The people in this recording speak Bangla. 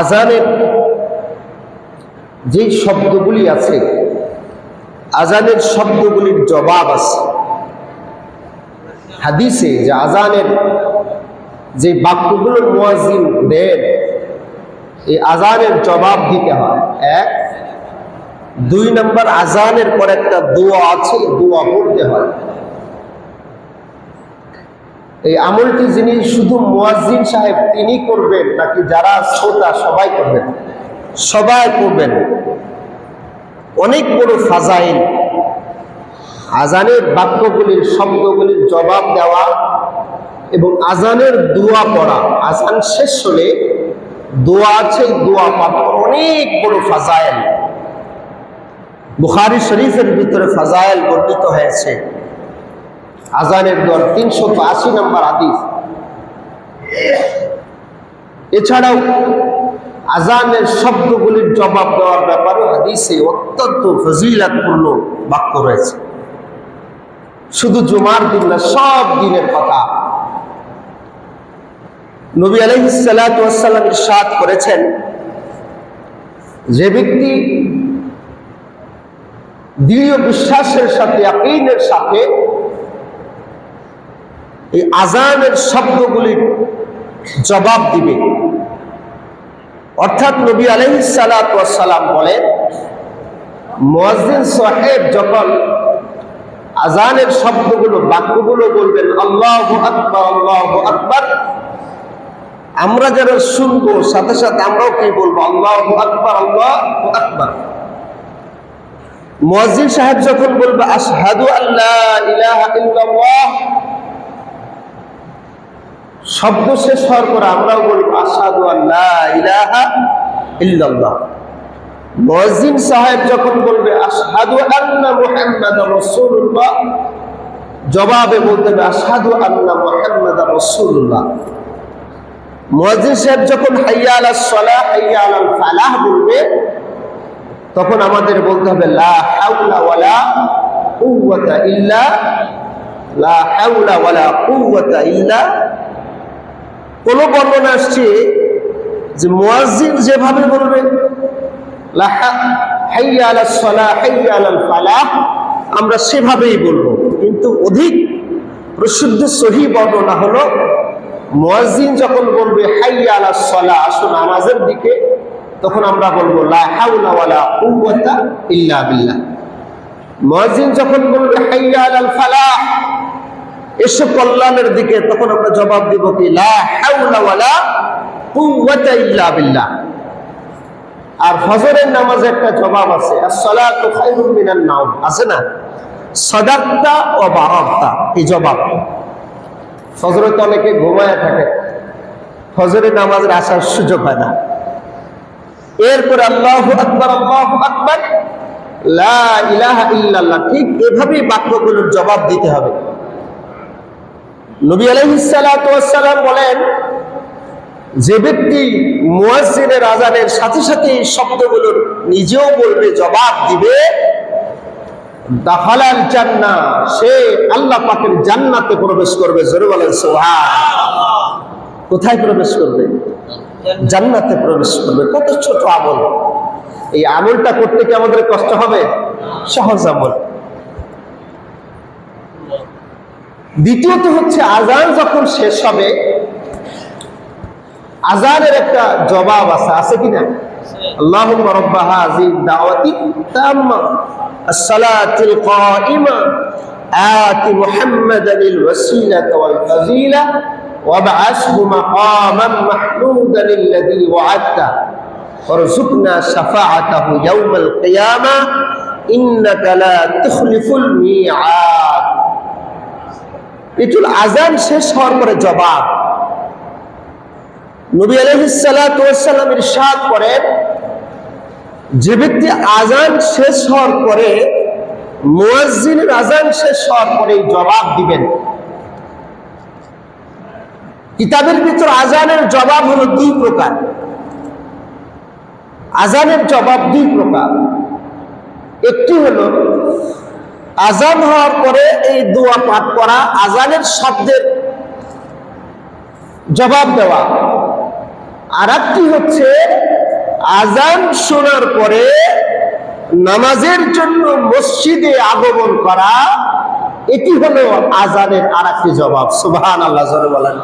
আজানের যে শব্দগুলি আছে, আজানের শব্দগুলির জবাব আছে। হাদিসে যে আজানের যে বাক্যগুলো মুয়াজিন দেন, এই আজানের জবাব দিতে হয়। এক, দুই নম্বর আজানের পর একটা দোয়া আছে, দোয়া পড়তে হয়। এই আমলটি যিনি শুধু মুয়াজ্জিন সাহেব তিনি করবেন, নাকি যারা শ্রোতা সবাই করবেন? সবাই করবেন। অনেক বড় ফাজাইল। আজানের বাক্যগুলির, শব্দগুলির জবাব দেওয়া এবং আজানের দোয়া পড়া। আজান শেষ হলে দোয়া আছে, দোয়া পাঠ। অনেক বড় ফাজাইল। বুখারি শরীফের ভিতরে ফাজাইল বর্ণিত হয়েছে। আজানের দল তিনশত আশি নম্বর আদিস এছাড়াও আজানের শব্দগুলির জবাব দেওয়ার ব্যাপারে হাদিসে অত্যন্ত ফজিলাতপূর্ণ বাক্য রয়েছে। শুধু জুমার দিন না, সব দিনের কথা। নবী আলহিসাল্লাম ইরশাদ করেছেন, যে ব্যক্তি দৃঢ় বিশ্বাসের সাথে আকিনের সাথে এই আজানের শব্দগুলির জবাব দিবে। অর্থাৎ নবী আলহিসাল্লাম বলেন মজিন সাহেব যখন আজানের শব্দগুলো, বাক্যগুলো বলবেন, আল্লাহ আকবর আল্লাহ আকবর, আমরা যারা শুনব, সাথে সাথে আমরাও কি বলব? আল্লাহ আকবর আল্লাহ আকবর। মজিন সাহেব যখন বলবে, আশহাদু আল্লাহ ইলাহা ইল্লাল্লাহ শব্দ শেষ হওয়ার পর আমরাও বলব আসাদু আল্লাহ ইলাহা মজিন সাহেব যখন বলবে মুহাম্মাদার রাসূলুল্লাহ, জবাবে বলতে হবে মুহাম্মাদার রাসূলুল্লাহ। মুয়াজ্জিন সাহেব যখন হাইয়া ফালাহ বলবে, তখন আমাদের বলতে হবে, লা ইল্লা লা ইল্লা কোন বর্ণনা আসছে যে মুয়াজ্জিন যেভাবে বলবে আমরা সেভাবেই বলব। কিন্তু অধিক প্রসিদ্ধ সহি বর্ণনা হলো, মুয়াজ্জিন যখন বলবে, হাইয়া আলা সলা আসো নামাজের দিকে, তখন আমরা বলব ইল্লা বিল্লাহ মুয়াজ্জিন যখন বলবে, হাইয়া আলাল ফালাহ এসো কল্যাণের দিকে, তখন আমরা জবাব দিব কি আর ফজরের নামাজে একটা জবাব আছে আছে না? সাদাক্তা ও বারাক্তা। এই জবাব। ফজরে তো অনেকে ঘুমায় থাকে ফজরের নামাজের আসার সুযোগ হয় না। এরপরে আল্লাহ আকবর আল্লাহ আকবর ঠিক এভাবেই বাক্যগুলোর জবাব দিতে হবে। নবী আলহিসাল্লাম বলেন যে ব্যক্তি মুয়াজ্জিনের আজানের সাথে সাথে এই শব্দগুলোর নিজেও বলবে, জবাব দিবে, দাখালাল জান্না সে আল্লাহ পাকের জান্নাতে প্রবেশ করবে, জোরে বলেন কোথায় প্রবেশ করবে? জান্নাতে প্রবেশ করবে। কত ছোট আমল। এই আমলটা করতে কি আমাদের কষ্ট হবে? সহজ আমল। দ্বিতীয়ত হচ্ছে আজান যখন শেষ হবে আজানের একটা জবাব আছে আছে কিনা اللهم رب هذه الدعوة التامة الصلاة القائمة آت محمدا الوسيلة والفضيلة وابعثه مقاما محمودا الذي وعدته وارزقنا شفاعته يوم القيامة إنك لا تخلف الميعاد এটুল আজান শেষ হওয়ার পরে জবাব নবী আলহিসাল্লাম ইরশাদ করেন, যে ব্যক্তি আজান শেষ হওয়ার পরে মুয়াজ্জিনের আজান শেষ হওয়ার পরে জবাব দিবেন। কিতাবের ভিতর আজানের জবাব হলো দুই প্রকার। আজানের জবাব দুই প্রকার। একটি হলো আজান হওয়ার পরে এই দোয়া পাঠ করা আজানের শব্দের জবাব দেওয়া। আর একটি হচ্ছে আজান শোনার পরে নামাজের জন্য মসজিদে আগমন করা, এটি হলো আজানের আর একটি জবাব। সুবাহ আল্লাহ বলেন।